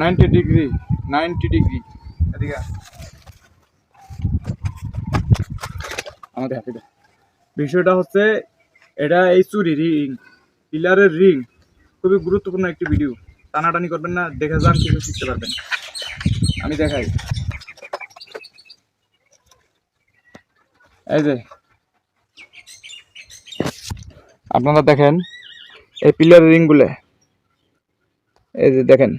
Ninety degree ninety degree এদিকে। আমাদের হাতে। বিষয়টা হচ্ছে এটা এই চুরি রিং পিলারের রিং খুবই গুরুত্বপূর্ণ একটি ভিডিও টানাটানি করবেন না দেখে যান কিছু শিখতে পারবেন আমি দেখাই। এই যে। আপনারা দেখেন এই পিলারের রিংগুলো। এই যে দেখেন।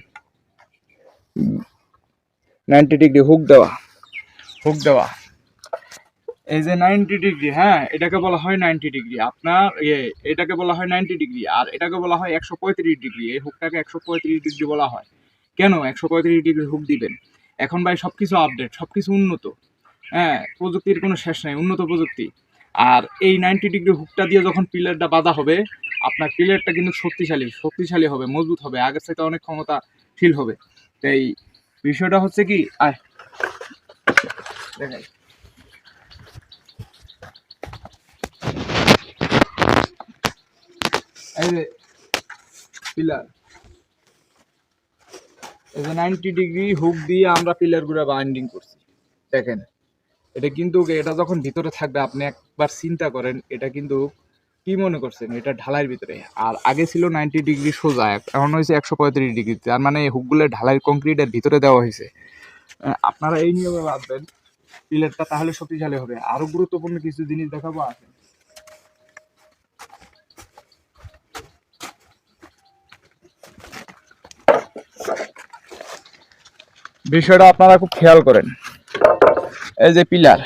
নাইনটি ডিগ্রি হুক দেওয়া। হুক দেওয়া। এই যে নাইনটি ডিগ্রি হ্যাঁ এটাকে বলা হয় নাইনটি ডিগ্রি। আপনার ইয়ে এটাকে বলা হয় নাইনটি ডিগ্রি, আর এটাকে বলা হয় একশো পঁয়ত্রিশ ডিগ্রি। এই হুকটাকে একশো পঁয়ত্রিশ ডিগ্রি বলা হয়। কেন একশো পঁয়ত্রিশ ডিগ্রি হুক দিবেন? এখন ভাই সব কিছু আপডেট সব কিছু উন্নত। হ্যাঁ প্রযুক্তির কোনো শেষ নাই, উন্নত প্রযুক্তি। আর এই নাইনটি ডিগ্রি হুকটা দিয়ে যখন পিলারটা বাঁধা হবে, আপনার পিলারটা কিন্তু শক্তিশালী শক্তিশালী হবে, মজবুত হবে, আগের থেকে অনেক ক্ষমতা ফিল হবে। তাই বিষয়টা হচ্ছে কি পিলার এই যে নাইনটি ডিগ্রি হুক দিয়ে আমরা পিলারগুলো বাইন্ডিং করছি। দেখেন, এটা কিন্তু এটা যখন ভিতরে থাকবে, আপনি একবার চিন্তা করেন, এটা কিন্তু কি মনে করছেন? এটা ঢালাইয়ের ভিতরে। আর আগে ছিল নাইনটি ডিগ্রি সোজা, এখন হয়েছে একশো পঁয়ত্রিশ ডিগ্রি তার মানে হুকগুলো ঢালাই কংক্রিটের ভিতরে দেওয়া হয়েছে। আপনারা এই নিয়মে ভাববেন পিলারটা তাহলে শক্তিশালী হবে। আরও গুরুত্বপূর্ণ কিছু জিনিস দেখাবো আছে বিষয়টা আপনারা খুব খেয়াল করেন। এই যে পিলার,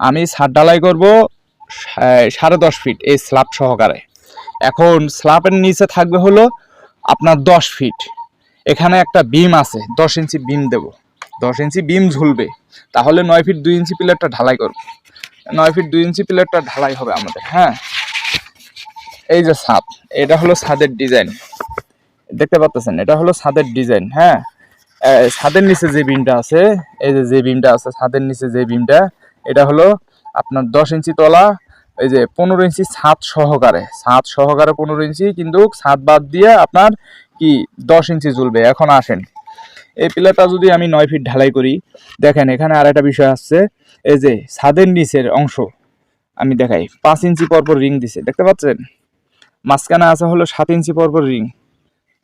আমি ছাদ ঢালাই করব সাড়ে দশ ফিট এই স্ল্যাব সহকারে। এখন স্ল্যাবের নিচে থাকবে হলো আপনার দশ ফিট এখানে একটা বিম আছে, দশ ইঞ্চি বিম দেব। দশ ইঞ্চি বিম ঝুলবে, তাহলে নয় ফিট দুই ইঞ্চি পিলারটা ঢালাই করব। নয় ফিট দুই ইঞ্চি পিলারটা ঢালাই হবে আমাদের হ্যাঁ? এই যে ছাদ এটা হলো ছাদের ডিজাইন দেখতে পাচ্ছেন, এটা হলো ছাদের ডিজাইন হ্যাঁ? ছাদের নিচে যে বিমটা আছে, এই যে যে বিমটা আছে, ছাদের নিচে যে বিমটা, এটা হলো আপনার দশ ইঞ্চি তলা, এই যে পনেরো ইঞ্চি ছাদ সহকারে। ছাদ সহকারে পনেরো ইঞ্চি, কিন্তু ছাদ বাদ দিয়ে আপনার কি দশ ইঞ্চি ঝুলবে, এখন আসেন। এই পিলারটা যদি আমি নয় ফিট ঢালাই করি, দেখেন এখানে আর একটা বিষয় আসছে এই যে ছাদের নিচের অংশ, আমি দেখাই, পাঁচ ইঞ্চি পরপর রিং দিছে, দেখতে পাচ্ছেন? মাঝখানে আছে হলো সাত ইঞ্চি পরপর রিং,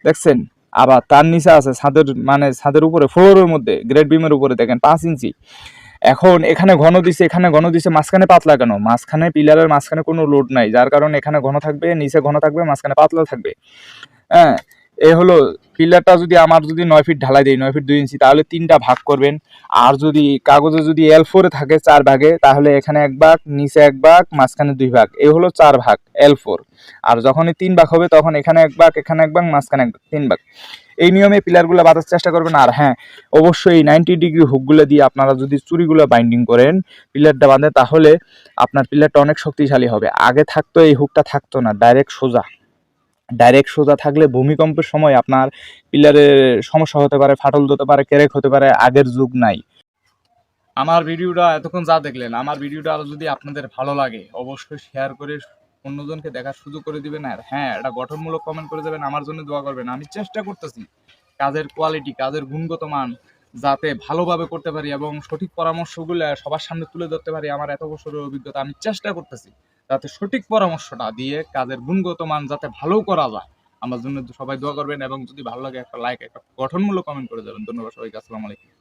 দেখছেন? আবার তার নিচে আছে ছাদের মানে ছাদের উপরে, ফ্লোরের মধ্যে গ্রেড বিমের উপরে দেখেন, পাঁচ ইঞ্চি। এখন এখানে ঘন দিছে, এখানে ঘন দিছে, মাঝখানে পাতলা কেন? মাঝখানে পিলারের মাঝখানে কোনো লোড নাই, যার কারণে এখানে ঘন থাকবে, নিচে ঘন থাকবে, মাঝখানে পাতলা থাকবে। হ্যাঁ এ হলো পিলারটা যদি আমার যদি নয় ফিট ঢালাই দেয় নয় ফিট দুই ইঞ্চি তাহলে তিনটা ভাগ করবেন। আর যদি কাগজে যদি এল ফোরে থাকে চার ভাগে তাহলে এখানে এক ভাগ নিচে এক ভাগ মাঝখানে দুই ভাগ। এ হলো চার ভাগ এল ফোর আর যখনই তিন ভাগ হবে তখন এখানে এক ভাগ এখানে এক ভাগ মাঝখানে এক ভাগ, তিন ভাগ। এই নিয়মে পিলারগুলো বাঁধার চেষ্টা করবেন। আর হ্যাঁ অবশ্যই নাইনটি ডিগ্রি হুকগুলো দিয়ে আপনারা যদি চুরিগুলো বাইন্ডিং করেন পিলারটা বাঁধে তাহলে আপনার পিলারটা অনেক শক্তিশালী হবে। আগে থাকতো এই হুকটা থাকতো না ডাইরেক্ট সোজা। ডাইরেক্ট সোজা থাকলে ভূমিকম্পের সময় আপনার পিলারে সমস্যা হতে পারে, ফাটল হতে পারে ক্যারেক হতে পারে, আগের যুগ নাই। আমার ভিডিওটা এতক্ষণ যা দেখলেন, আমার ভিডিওটা আরও যদি আপনাদের ভালো লাগে, অবশ্যই শেয়ার করে অন্যজনকে দেখার সুযোগ করে দিবেন। আর হ্যাঁ এটা গঠনমূলক কমেন্ট করে দেবেন, আমার জন্য দোয়া করবেন। আমি চেষ্টা করতেছি কাজের কোয়ালিটি কাজের গুণগত মান যাতে ভালোভাবে করতে পারি এবং সঠিক পরামর্শগুলো সবার সামনে তুলে ধরতে পারি আমার এত বছরের অভিজ্ঞতা। আমি চেষ্টা করতেছি। যাতে সঠিক পরামর্শ না দিয়ে কাজের গুণগত মান যাতে ভালো করা যায়। আমার জন্য সবাই দোয়া করবেন এবং যদি ভালো লাগে একটা লাইক একটা গঠনমূলক কমেন্ট করে যাবেন ধন্যবাদ সবাইকে, আসসালামু আলাইকুম।